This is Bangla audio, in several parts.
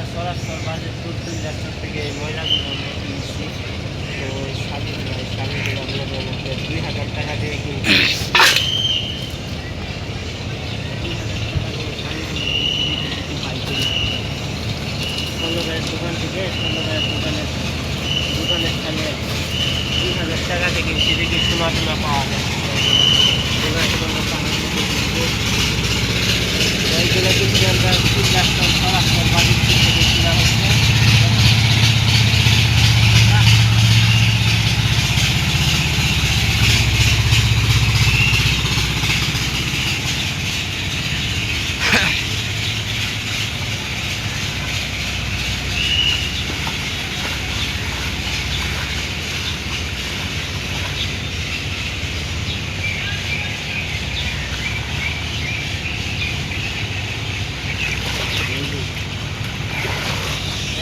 আমরা সরাসরি বাজেট করতে যাচ্ছি থেকে ময়লাগুলো আমরা তো শাড়িগুলো শাড়িগুলো আপনাদের দুই হাজার টাকা দিয়ে কিনছি টাকা ষোলোগায়ের দোকান থেকে দোকানের দোকানের সামনে দুই হাজার টাকাতে কিনছি দেখি সোনা টোনা পাওয়া যায় সোনা টোনা পাওয়া এইগুলো কিন্তু আমরা তিন লাখ টন ছ লাখ টন বাড়ির থেকে কিনা হচ্ছে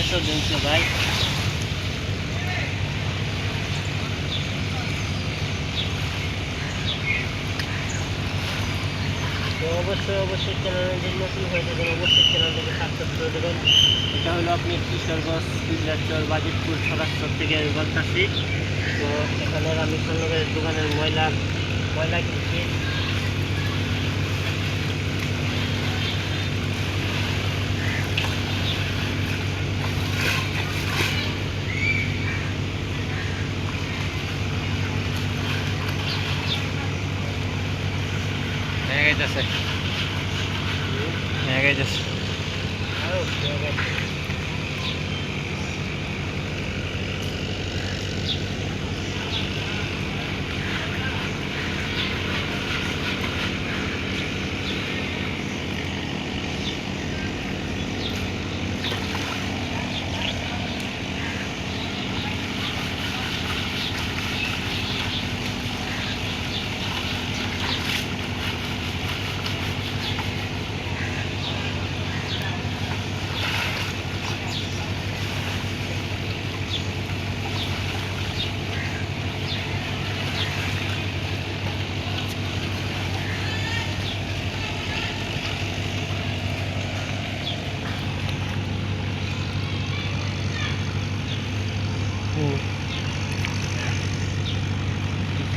এত দিনছে ভাই? অবশ্যই অবশ্যই চ্যানেলে যদি নতুন হয়ে অবশ্যই চ্যানেলটাকে সাবস্ক্রাইব করে দেবেন। এটা হলো আপনি কিশোরগঞ্জ বাজিতপুর সরাসর থেকে বলতেছি। তো এখানে আমি সন্ধ্যের দোকানের ময়লা ময়লা কিনছি। হয়ে গেছে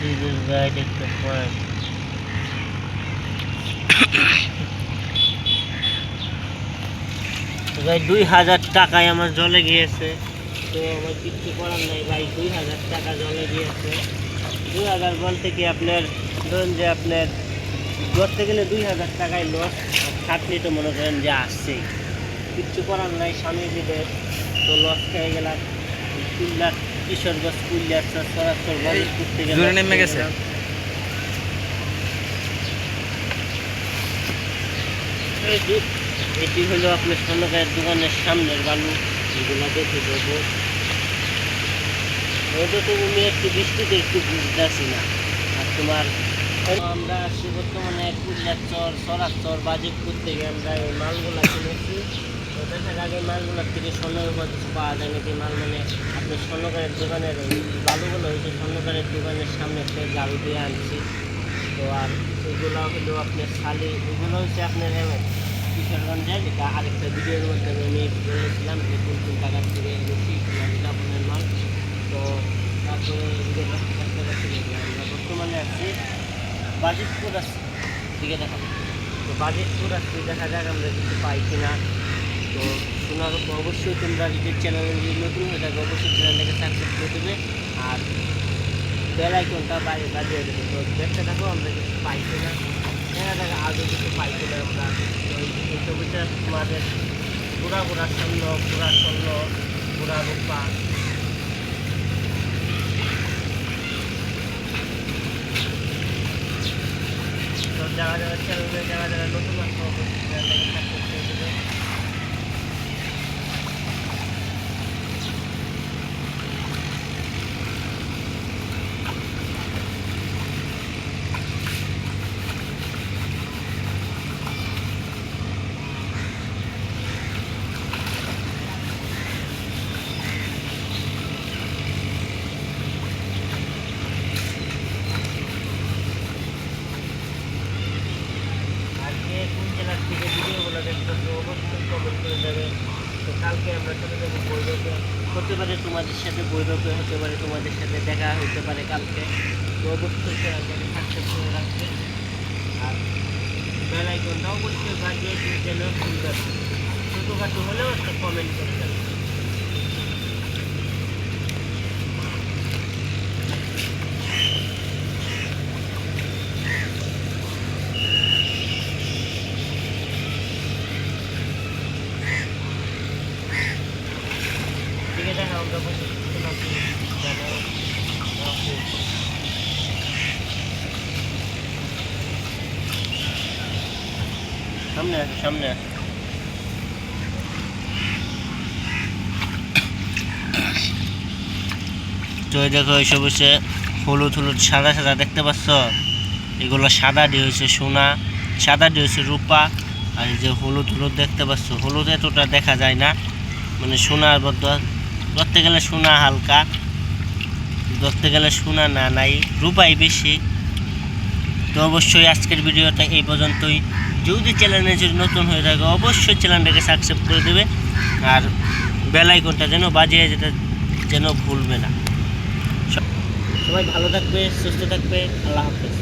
This is at the front. ভাই, দুই হাজার টাকায় আমার জলে গিয়েছে। তো আমার কিচ্ছু করার নাই ভাই, দুই হাজার টাকা জলে গিয়েছে। দুই হাজার বলতে কি আপনার, ধরুন যে আপনার ধরতে গেলে দুই হাজার টাকায় লস খাটনি তো মনে করেন যে আসছেই। কিচ্ছু করার নাই স্বামীজিদের তো লস খেয়ে গেলাম। কুল্লার কিশোরগঞ্জ সরাসর থেকে জোরে নেমে গেছে? এটি হলো আপনার স্বর্ণকারের দোকানের সামনের বালু। এগুলো দেখে দেবো। ওটা তো আমি একটু বৃষ্টিতে একটু বুঝতেছি না। আর তোমার আমরা আসছি বর্তমানে কুল্লার চর সরার চর বাজিতপুর থেকে। আমরা এই মালগুলা কিনেছি। দেখার আগে থেকে স্বর্ণের উপর কিছু পাওয়া যায় নাকি? মাল মানে আপনার স্বর্ণকারের দোকানের বালুগুলো হচ্ছে স্বর্ণকারের দোকানের সামনে থেকে গাড়ি দিয়ে আনছি। তো আর এগুলো হলো আপনার শালি, এগুলো হচ্ছে আপনার হ্যাঁ কিশোরগঞ্জে যেটা আরেকটা ভিডিওর মধ্যে আমি বলেছিলাম যে জাপানের মাল। তো তারপরে আমরা বর্তমানে আছি বাজিতপুর দিকে দেখাবো। তো বাজিতপুর আসছি দেখা যাক আমরা কিছু পাই কিনা। তো শোনার অবশ্যই তোমরা যদি চ্যানেলে যদি নতুন হয়ে থাকে, অবশ্যই চ্যানেলটাকে সাবস্ক্রাইব করে দেবে আর বেল আইকনটা বাইরে বাজিয়ে দেবে। তো দেখতে থাকো আমরা কিছু পাই কিনা। দেখা যাক আজও কিছু পাই কিনা আমরা। এই ছবিটা তোমাদের পুরা পুরা স্বর্ণ পুরা স্বর্ণ, পুরা রূপা। যারা যারা চ্যানেলে যারা যারা নতুন আসবে অবশ্যই চ্যানেলটাকে সাবস্ক্রাইব করে দেবে আজকে কোন জেলার থেকে ভিডিওগুলো দেখতে কালকে আমরা চলে যাব বৈরবে হতে পারে তোমাদের সাথে বৈরবে হতে পারে, তোমাদের সাথে দেখা হতে পারে কালকে। অবশ্যই করে রাখবে। আর বেলায় কোনটাও অবশ্যই বাজিয়ে যেন ছোটোখাটো হলেও একটা কমেন্ট করে ঠিক আছে সামনে সামনে। তো এই দেখো এইসব হচ্ছে হলুদ হলুদ সাদা সাদা দেখতে পাচ্ছ? এগুলো সাদা দিয়ে হয়েছে সোনা, সাদা দিয়ে হয়েছে রূপা, আর এই যে হলুদ হলুদ দেখতে পাচ্ছ? হলুদ এতটা দেখা যায় না। মানে সোনার বদল ধরতে গেলে সোনা হালকা, ধরতে গেলে সোনা না, নাই, রূপাই বেশি। তো অবশ্যই আজকের ভিডিওটা এই পর্যন্তই। যদি চ্যানেলে যদি নতুন হয়ে থাকে, অবশ্যই চ্যানেলটাকে সাবস্ক্রাইব করে দেবে। আর বেলাইকনটা যেন বাজিয়ে যেটা যেন ভুলবে না। সব- সবাই ভালো থাকবে, সুস্থ থাকবে, আল্লাহ হাফেজ।